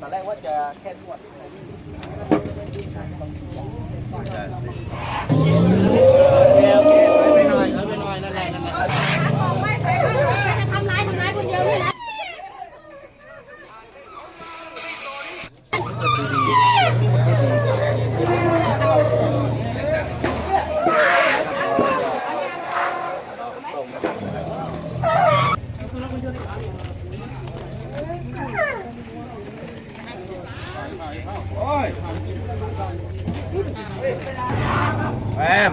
ตอนแรกว่าจะแค่นวด โอเคโอเคถอยไปหน่อยถอยไปหน่อยนั่น แหละนั่นแหละไม่ใครจะทำร้ายทำร้ายคนเดียวด้วยนะแอม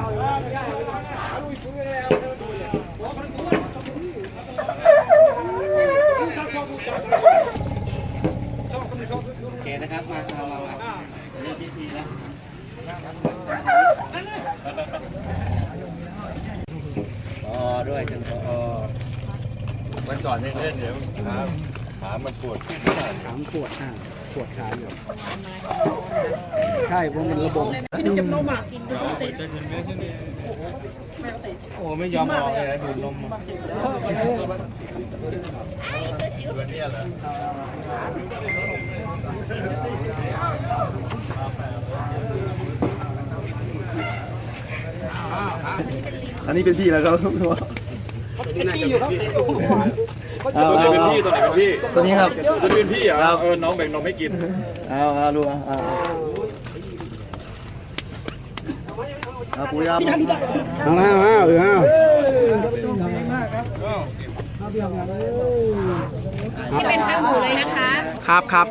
โอเคนะครับ มาเราเราเริ่มพิธีแล้วพอด้วยจังพอวันก่อนยังเล่นเดี๋ยวขาขามันปวดขึ้นถามปวดอ่าป วดขาอยู่ใช่เพราะมันระบมโอ้ไม่ยอมออกเลยนะดูดนมตัวเนี้ยเหรออันนี้เป็นพี่แล้วครับ เป็นที่อยู่ครับ เอาตัวเอาไหนเป็นเอาพี่ตัวไหนเป็นพี่ตัวนี้ครับ ตัวนี้เป็นพี่เหรอเออน้องแบ่งนมให้กิน เอาเอาดูเอาเอาเอาปุ๋ยครับเอาละเอาเออเอาที่เป็นข้างหูเลยนะคะ ครับครับ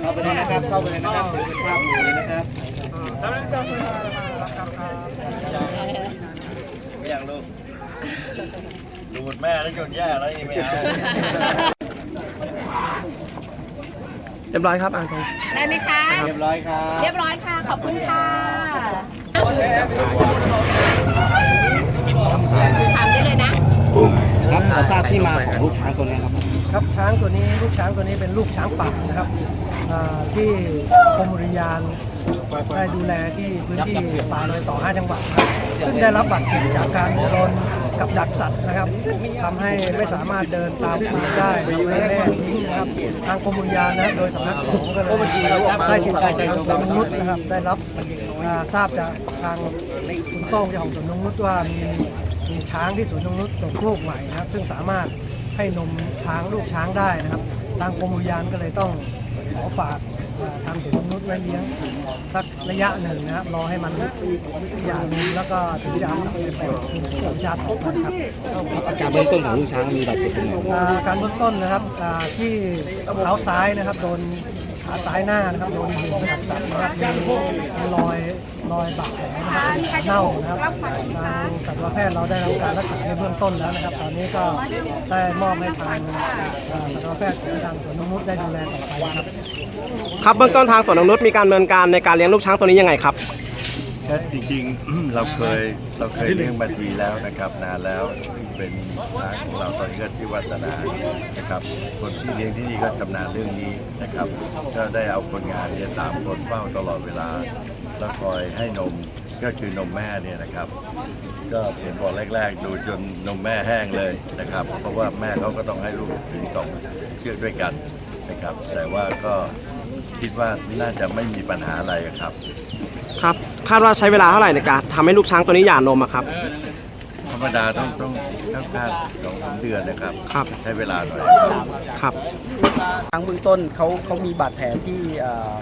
เข้าไปเลยนะครับ เข้าไปเลยนะครับถือเป็นภาพหมู่เลยนะครับไม่อยากลูก ดูดแม่แล้วจนแย่แล้วนี่ไม่เอาเรียบร้อยครับอ่างทองได้ไหมคะ เรียบร้อยครับ เรียบร้อยค่ะ ขอบคุณค่ะถามได้เลยนะ ครับขอทราบที่มาของลูกช้างตัวนี้ครับ ครับช้างตัวนี้ลูกช้างตัวนี้เป็นลูกช้างป่านะครับอ่าที่กรมอุทยานได้ดูแลที่พื้นที่ป่าลอยต่อ 5 จังหวัดนะครับซึ่งได้รับบาดเจ็บจากการโดน กับดักสัตว์นะครับทำให้ไม่สามารถเดินตามป่าได้ทำให้แม่ทิ้งนะครับทางกรมอุทยานนะโดยสำนักสงฆ์ก็เลยได้ติดต่อทางสวนนงนุษย์นะครับได้รับทราบจากทางคุณต้งเจ้าของสวนนงนุษย์ว่ามีมีช้างที่สวนนงนุษย์ตกลูกใหม่นะครับ ซึ่งสามารถให้นมช้างลูกช้างได้นะครับ ทางกรมอุทยานก็เลยต้องขอฝาก ทางสวนนุษย์ไว้เลี้ยงสักระยะหนึ่งนะครับรอให้มันหย่างนมแล้วก็ถึงจะเอาไปเป็นสัญชาติออกมาครับอาการเบื้องต้นของลูกช้างมีบาดเจ็บเป็นไงอ่าการเบื้องต้นนะครับอ่าที่เท้าซ้ายนะครับโดนขาซ้ายหน้านะครับโดนหินกระดับสัตว์นะครับมีรอย รอยบาดแผลนะครับเน่านะครับทางสัตวแพทย์เราได้รับการรักษาในเบื้องต้นแล้วนะครับ ตอนนี้ก็ได้มอบให้ทางอ่าสัตวแพทย์ของทางสวนนกนุษย์ได้ดูแลต่อไปครับ ครับเบื้องต้นทางสวนนงนุชมีการดำเนินการในการเลี้ยงลูกช้างตัวนี้ยังไงครับก็จริงๆเราเคยเราเคยเลี้ยงมาทีแล้วนะครับนานแล้วเป็นช้างของเราตอนนี้ก็ที่วัฒนานะครับคนที่เลี้ยงที่นี่ก็ชำนาญเรื่องนี้นะครับก็ได้เอาคนงานเนี่ยตามคนเฝ้าตลอดเวลา แล้วคอยให้นมก็คือนมแม่เนี่ยนะครับ ก็เห็นบอกแรก ๆ ดูจนนมแม่แห้งเลยนะครับ เพราะว่าแม่เขาก็ต้องให้ลูกถึงสองเชือกด้วยกันนะครับ แต่ว่าก็คิดว่าน่าจะไม่มีปัญหาอะไรครับ ครับคาดว่าใช้เวลาเท่าไหร่ในการทำให้ลูกช้างตัวนี้หย่านมอะครับ ธรรมดาต้องต้องต้องคาดสองสามเดือนนะครับครับ ใช้เวลาหน่อยครับทางเบื้องต้นเขาเขามีบาดแผลที่เอ่อ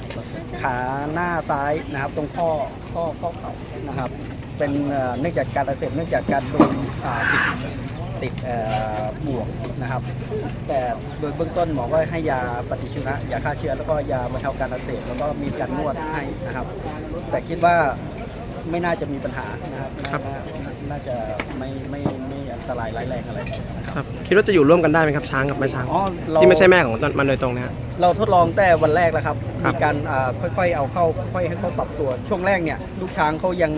ขาหน้าซ้ายนะครับ ตรงข้อข้อข้อเข่านะครับ เป็นเอ่อเนื่องจากการอักเสบเนื่องจากการโดนอ่าติดติดเอ่อบ่วงนะครับ แต่โดยเบื้องต้นหมอก็ให้ยาปฏิชีวนะยาฆ่าเชื้อแล้วก็ยาบรรเทาการอักเสบแล้วก็มีการนวดให้นะครับ แต่คิดว่าไม่น่าจะมีปัญหานะครับ น่าครับน่าน่าจะไม่ไม่ไม่ อันตรายร้ายแรงอะไรนะครับครับคิดว่าจะอยู่ร่วมกันได้ไหมครับช้างกับแม่ช้างอ๋อเราที่ไม่ใช่แม่ของมันโดยตรงนะฮะ เราทดลองแต่วันแรกแล้วครับครับ มีการอ่าค่อยๆเอาเข้าค่อยๆให้เขาปรับตัวช่วงแรกเนี่ยลูกช้างเขายัง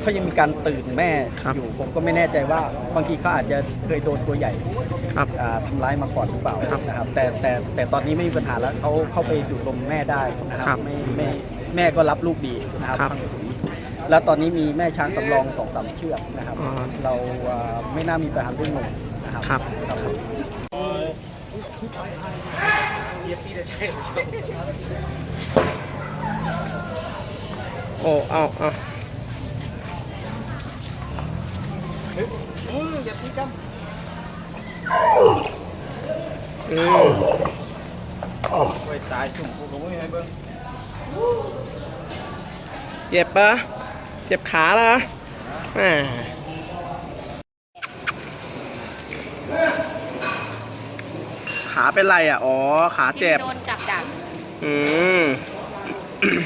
เขายังมีการตื่นแม่อยู่ผมก็ไม่แน่ใจว่าบางทีเขาอาจจะเคยโดนตัวใหญ่ ครับ อ่าทำร้ายมาก่อนหรือเปล่าครับนะครับแต่แต่แต่ตอนนี้ไม่มีปัญหาแล้วเขาเข้าไปดูดนมแม่ได้นะคครัรับบไม่ไม่แม่ก็รับลูกดีนะครับครับ แล้วตอนนี้มีแม่ช้างสำรองสองสามเชือกนะครับ อ๋อ เราอ่าไม่น่ามีปัญหาเรื่องนมนะครับ ครับครับโอ้เอาเอาอืมเจ็บปะ เจ็บขาเหรอแหมขาเป็นไรอะ อ๋อ ขาเจ็บ โดนกับดักอืม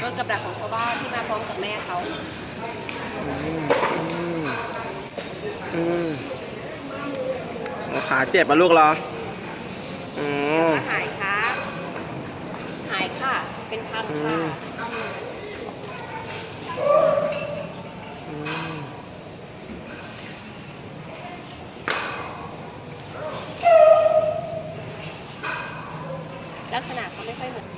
โดนกับดักของชาวบ้านที่มาพร้อมกับแม่เขาอืมขาเจ็บอะลูกเหรออืมหายค่ะหายค่ะ เป็นพันอืค่ะม ลักษณะเขาไม่ค่อยเหมือน